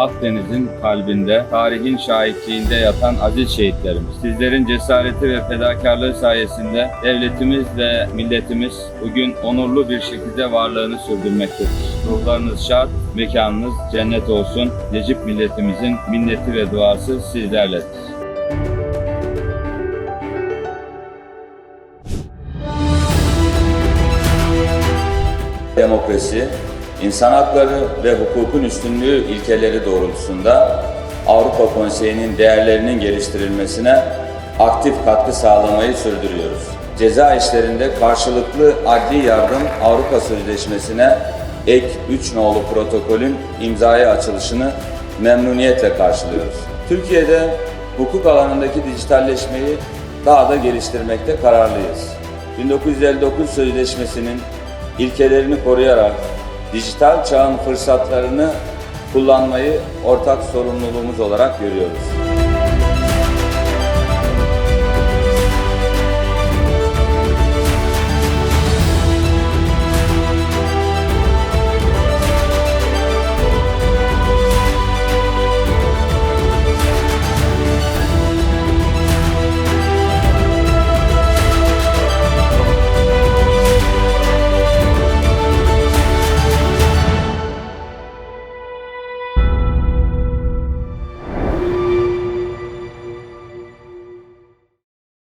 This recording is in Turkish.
Akdeniz'in kalbinde, tarihin şahitliğinde yatan aziz şehitlerimiz. Sizlerin cesareti ve fedakarlığı sayesinde devletimiz ve milletimiz bugün onurlu bir şekilde varlığını sürdürmektedir. Ruhlarınız şad, mekanınız cennet olsun. Necip milletimizin minneti ve duası sizlerledir. Demokrasi, insan hakları ve hukukun üstünlüğü ilkeleri doğrultusunda Avrupa Konseyi'nin değerlerinin geliştirilmesine aktif katkı sağlamayı sürdürüyoruz. Ceza işlerinde karşılıklı adli yardım Avrupa Sözleşmesi'ne ek 3 nolu protokolün imzaya açılışını memnuniyetle karşılıyoruz. Türkiye'de hukuk alanındaki dijitalleşmeyi daha da geliştirmekte kararlıyız. 1959 Sözleşmesi'nin ilkelerini koruyarak dijital çağın fırsatlarını kullanmayı ortak sorumluluğumuz olarak görüyoruz.